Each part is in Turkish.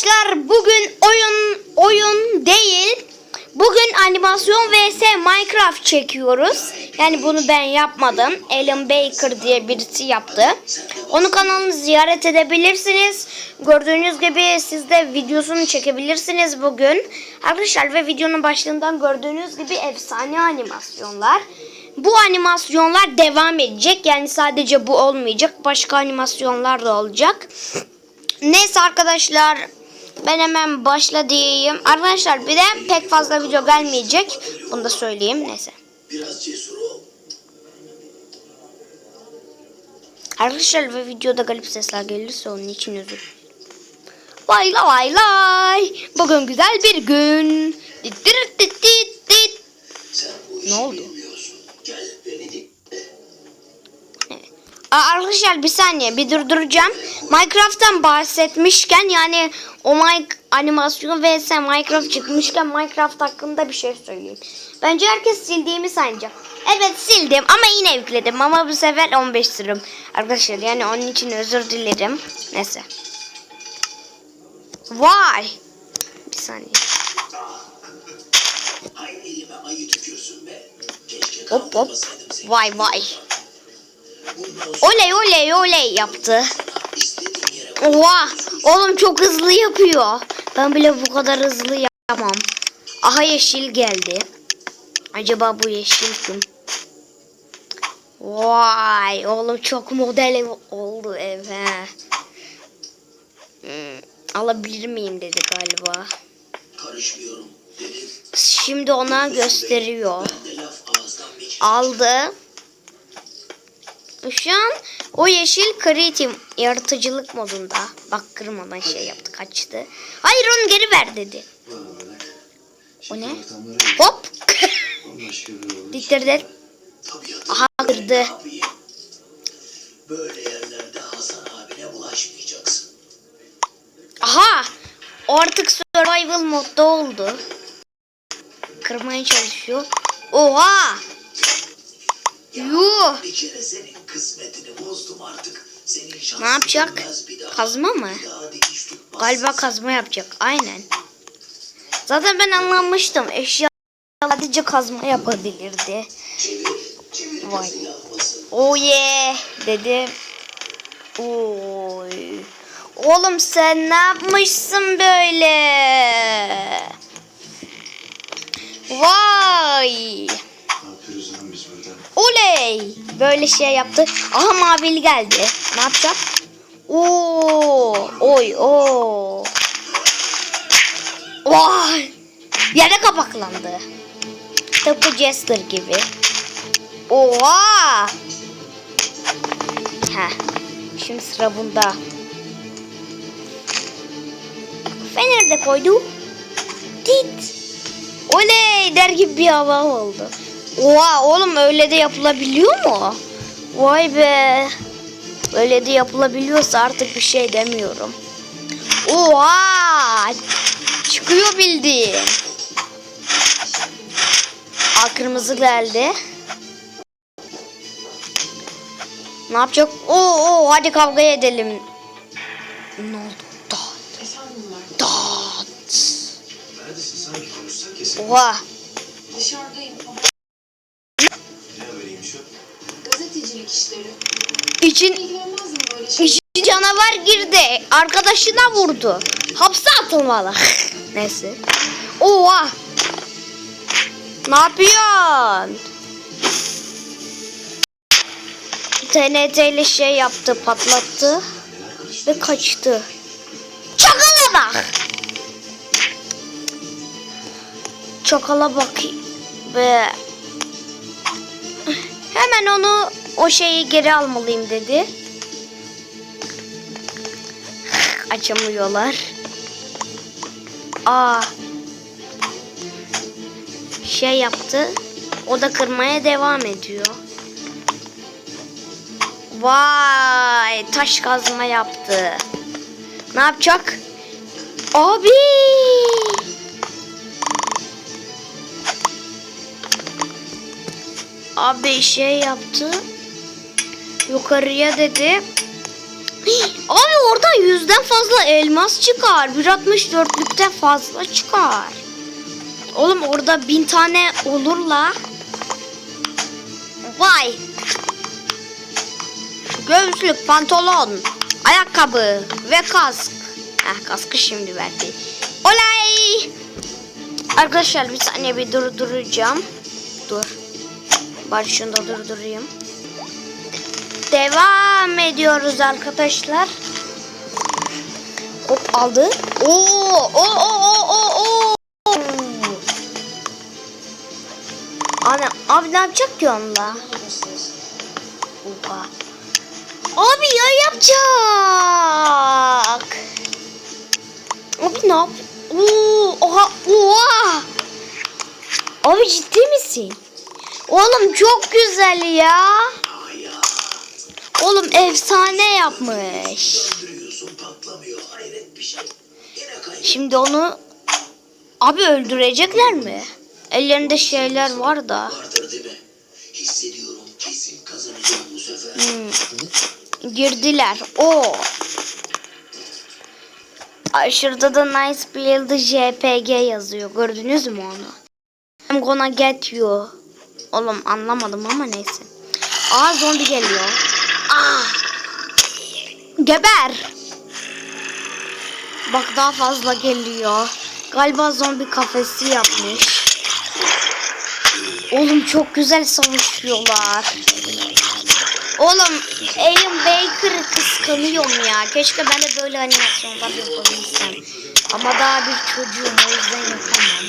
Arkadaşlar bugün oyun oyun değil. Bugün animasyon vs Minecraft çekiyoruz. Yani bunu ben yapmadım. Alan Baker diye birisi yaptı. Onun kanalını ziyaret edebilirsiniz. Gördüğünüz gibi siz de videosunu çekebilirsiniz bugün. Arkadaşlar ve videonun başlığından gördüğünüz gibi efsane animasyonlar. Bu animasyonlar devam edecek. Yani sadece bu olmayacak. Başka animasyonlar da olacak. Neyse arkadaşlar ben hemen başla diyeyim. Arkadaşlar bir de pek fazla video gelmeyecek. Bunu da söyleyeyim. Neyse. Biraz cesur ol. Arkadaşlar ve videoda garip sesler gelirse onun için özür. Vay la vay lay. Bugün güzel bir gün. Dit dit dit dit dit. Ne oldu? bilmiyorsun. Gel beni dinle. Aa, Arkadaşlar bir saniye bir durduracağım. Minecraft'tan bahsetmişken yani o Mike animasyon vs Minecraft çıkmışken Minecraft hakkında bir şey söyleyeyim. Bence herkes sildiğimi sanacak. Evet sildim ama yine yükledim ama bu sefer 15 sürüm. Arkadaşlar yani onun için özür dilerim. Neyse. Vay. Bir saniye. Hop hop. Vay vay. Oley oley oley yaptı. Oha! Oğlum çok hızlı yapıyor. Ben bile bu kadar hızlı yapamam. Aha yeşil geldi. Acaba bu yeşil kim? Vay! Oğlum çok model oldu ev he. Hmm, alabilir miyim dedi galiba. karışmıyorum. Dedim. Şimdi ona gösteriyor. Kere. Aldı. Şu an o yeşil creative yaratıcılık modunda. Bak kırmadan şey yaptı kaçtı. Hayır onu geri ver dedi. O ne? Hop. Tabiatın Aha kırdı. Böyle yerlerde Hasan abine bulaşmayacaksın. Aha. Artık survival modda oldu. Kırmaya çalışıyor. Oha. Yuh. Bir kere senin kısmetini bozdum artık. Senin şansın Ne yapacak? Kazma mı? Galiba kazma yapacak. Aynen. Zaten ben anlamıştım. Eşya sadece kazma yapabilirdi. Vay. Oh yeah dedi. Oy. Oğlum sen ne yapmışsın böyle? Vay. Ne yapıyoruz lan biz burada? Oley. Böyle şey yaptı. Aha mavili geldi. Ne yapacak? Oo. Oy o. Vay. Yere kapaklandı. Tıpkı Jester gibi. Oha. Heh. Şimdi sıra bunda. Fener de koydu. Tit. Oley der gibi bir hava oldu. Oha oğlum öyle de yapılabiliyor mu? Vay be. Öyle de yapılabiliyorsa artık bir şey demiyorum. Oha. Çıkıyor bildiğin. Aa kırmızı geldi. Ne yapacak? Oo, oo hadi kavga edelim. Ne oldu? Konuşsak kesin. Oha. Dışarıdayım. İçin, için canavar girdi. Arkadaşına vurdu. Hapse atılmalı. Neyse. Oha. Ne yapıyorsun? TNT ile şey yaptı, patlattı ve kaçtı. Çakala bak. Çakala bak ve hemen onu o şeyi geri almalıyım dedi. Açamıyorlar. Aa. Şey yaptı. O da kırmaya devam ediyor. Vay, taş kazma yaptı. Ne yapacak? Abi! Abi şey yaptı. Yukarıya dedi. Abi oradan yüzden fazla elmas çıkar. 1.64'lükten fazla çıkar. Oğlum orada bin tane olur la. Vay. Göğüslük, pantolon, ayakkabı ve kask. Heh, kaskı şimdi verdi. Olay. Arkadaşlar bir saniye bir durduracağım. Dur. Bari şunu da durdurayım. Devam ediyoruz arkadaşlar. Hop aldı. Oo, o o o o o. Ana abi ne yapacak ki onunla? Oha. Abi ya yapacak. Abi ne yap? Oo, oha, oha. Abi ciddi misin? Oğlum çok güzel ya. Oğlum efsane yapmış. Şey. Şimdi onu abi öldürecekler mi? Ellerinde şeyler var da. Hmm. Girdiler. O. Şurada da nice build JPG yazıyor. Gördünüz mü onu? I'm gonna get you. Oğlum anlamadım ama neyse. Aa zombi geliyor. Aa. Geber. Bak daha fazla geliyor. Galiba zombi kafesi yapmış. Oğlum çok güzel savaşıyorlar. Oğlum Alan Baker'ı kıskanıyorum ya. Keşke ben de böyle animasyonlar yapabilsem. Ama daha bir çocuğum o yüzden yapamam.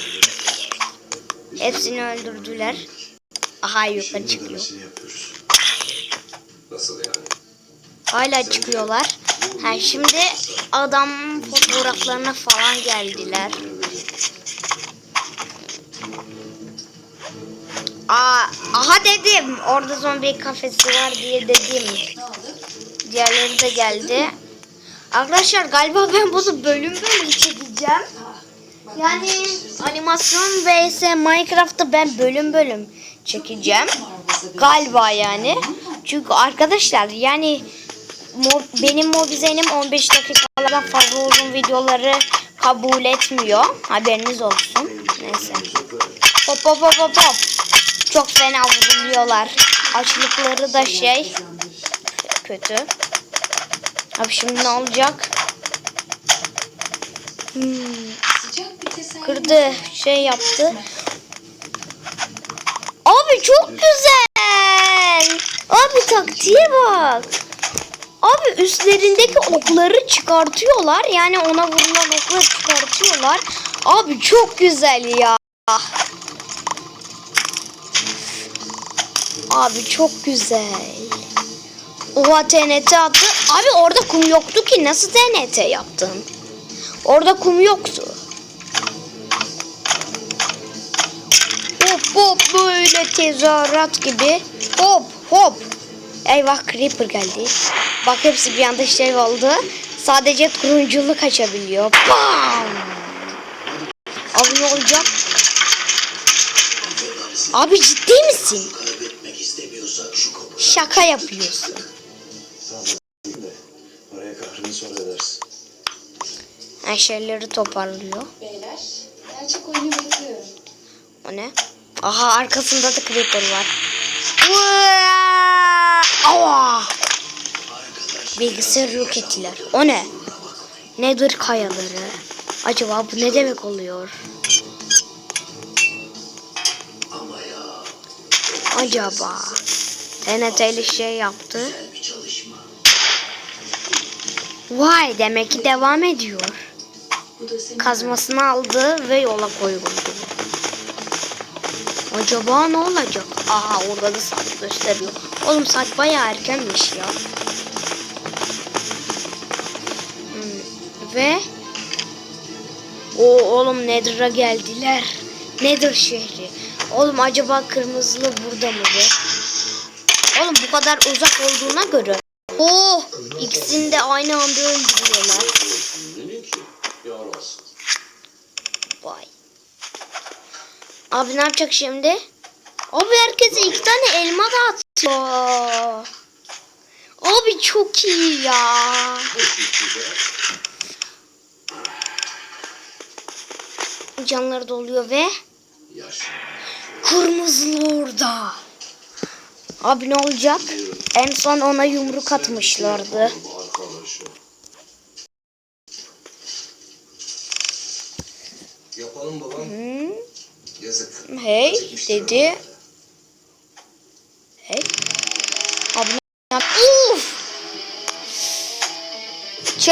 Hepsini öldürdüler. Aha yukarı çıkıyor. Nasıl yani? Hala çıkıyorlar. Ha şimdi adam fotoğraflarına falan geldiler. Aa, aha dedim. Orada zombi kafesi var diye dedim. Diğerleri de geldi. Arkadaşlar galiba ben bunu bölüm bölüm çekeceğim. Yani animasyon vs Minecraft'ta ben bölüm bölüm çekeceğim. Galiba yani. Çünkü arkadaşlar yani mo- benim mobizenim 15 dakikalardan fazla uzun videoları kabul etmiyor. Haberiniz olsun. Neyse. Hop hop hop hop hop. Çok fena vuruluyorlar. Açlıkları da şey kötü. Abi şimdi ne olacak? Hmm, kırdı şey yaptı. Abi çok güzel. Taktiğe bak. Abi üstlerindeki okları çıkartıyorlar. Yani ona vurulan okları çıkartıyorlar. Abi çok güzel ya. Abi çok güzel. Oha TNT attı. Abi orada kum yoktu ki. Nasıl TNT yaptın? Orada kum yoktu. Hop hop böyle tezahürat gibi. Hop hop. Eyvah Creeper geldi. Bak hepsi bir anda şey oldu. Sadece turunculuk açabiliyor. Bam! Abi ne olacak? Abi ciddi misin? Şaka yapıyorsun. Oraya kahrını sonra edersin. Her şeyleri toparlıyor. Beyler, gerçek oyunu bekliyorum. O ne? Aha arkasında da creeper var. Bilgisayar yok ettiler. O ne? Nedir kayaları? Acaba bu ne demek oluyor? Acaba TNT'li şey yaptı. Vay demek ki devam ediyor. Kazmasını aldı ve yola koyuldu. Acaba ne olacak? Aha orada da saat gösteriyor. Oğlum saat bayağı erkenmiş ya. Hmm, Ve o oğlum Nether'a geldiler. Nether şehri. Oğlum acaba kırmızılı burada mıdır? Oğlum bu kadar uzak olduğuna göre. Oh ikisini de aynı anda öldürüyorlar. Vay. Abi ne yapacak şimdi? Abi herkese iki tane elma dağıtıyor. Abi çok iyi ya. Canları doluyor ve kırmızılı orada. Abi ne olacak? En son ona yumruk atmışlardı. Yapalım babam. Hı? Yazık. Hey dedi.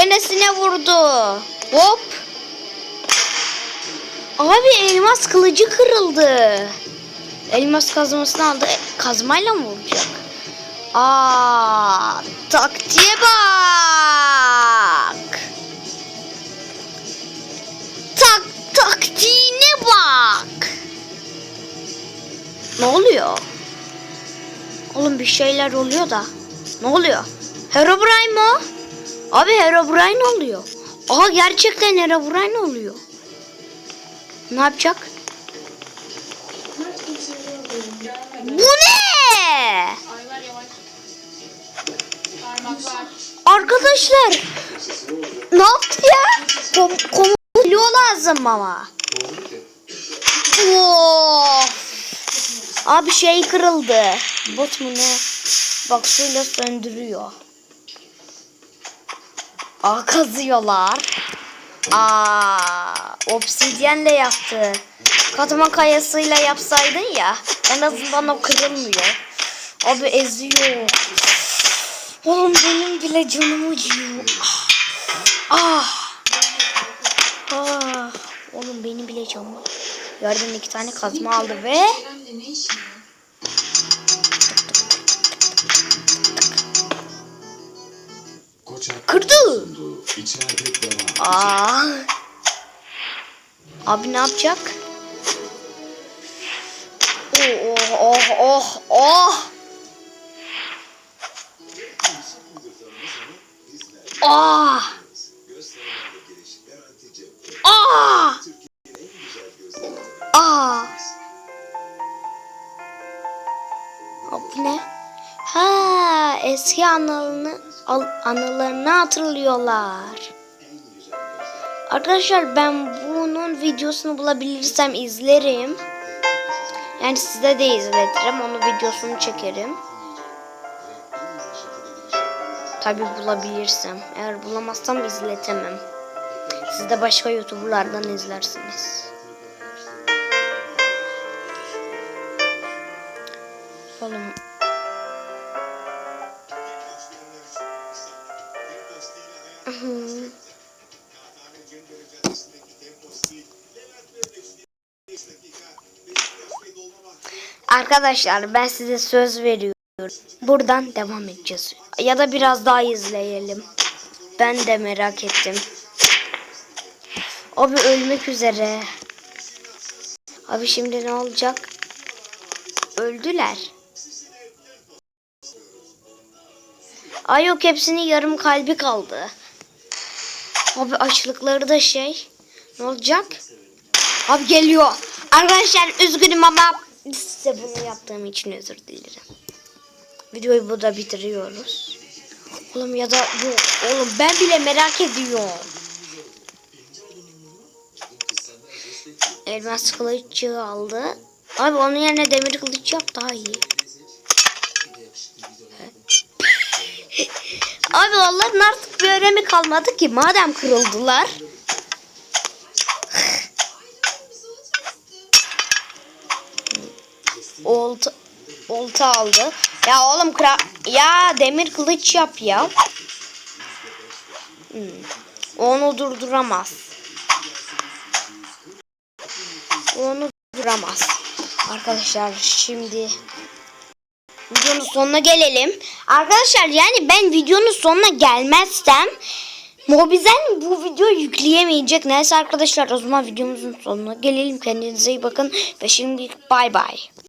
Çenesine vurdu. Hop. Abi elmas kılıcı kırıldı. Elmas kazmasını aldı. E, Kazmayla mı vuracak? Aa, taktiğe bak. Tak taktiğine bak. Ne oluyor? Oğlum bir şeyler oluyor da. Ne oluyor? Herobrine o? Abi Herobrine oluyor. Aha gerçekten Herobrine oluyor. Ne yapacak? Bu ne? Arkadaşlar ne yaptı ya? Kom komutluyor lazım ama. Of. Abi şey kırıldı. Bot mu ne? Bak suyla söndürüyor. Aa kazıyorlar. Aa obsidyenle yaptı. Katman kayasıyla yapsaydın ya. En azından o kırılmıyor. Abi eziyor. Oğlum benim bile canım acıyor. Ah. Ah. Oğlum benim bile canım. Gördün iki tane kazma aldı ve kırdı. Aa. Abi ne yapacak? Oh oh oh oh oh. Ah. Ah. Ah. Abi ne? Ha, eski anılarını al- anılarını hatırlıyorlar. Arkadaşlar ben bunun videosunu bulabilirsem izlerim. Yani size de izletirim. Onun videosunu çekerim. Tabi bulabilirsem. Eğer bulamazsam izletemem. Siz de başka youtuberlardan izlersiniz. Arkadaşlar ben size söz veriyorum. Buradan devam edeceğiz. Ya da biraz daha izleyelim. Ben de merak ettim. Abi ölmek üzere. Abi şimdi ne olacak? Öldüler. Ay yok hepsinin yarım kalbi kaldı. Abi açlıkları da şey. Ne olacak? Abi geliyor. Arkadaşlar üzgünüm ama size bunu yaptığım için özür dilerim. Videoyu burada bitiriyoruz. Oğlum ya da yok. Oğlum ben bile merak ediyorum. Elmas kılıcı aldı. Abi onun yerine demir kılıç yap daha iyi. Abi onların artık bir önemi kalmadı ki madem kırıldılar. Olta aldı. Ya oğlum kra ya demir kılıç yap ya. Hmm. Onu durduramaz. Onu durduramaz. Arkadaşlar şimdi videonun sonuna gelelim. Arkadaşlar yani ben videonun sonuna gelmezsem Mobizen bu videoyu yükleyemeyecek. Neyse arkadaşlar o zaman videomuzun sonuna gelelim. Kendinize iyi bakın ve şimdi bay bay.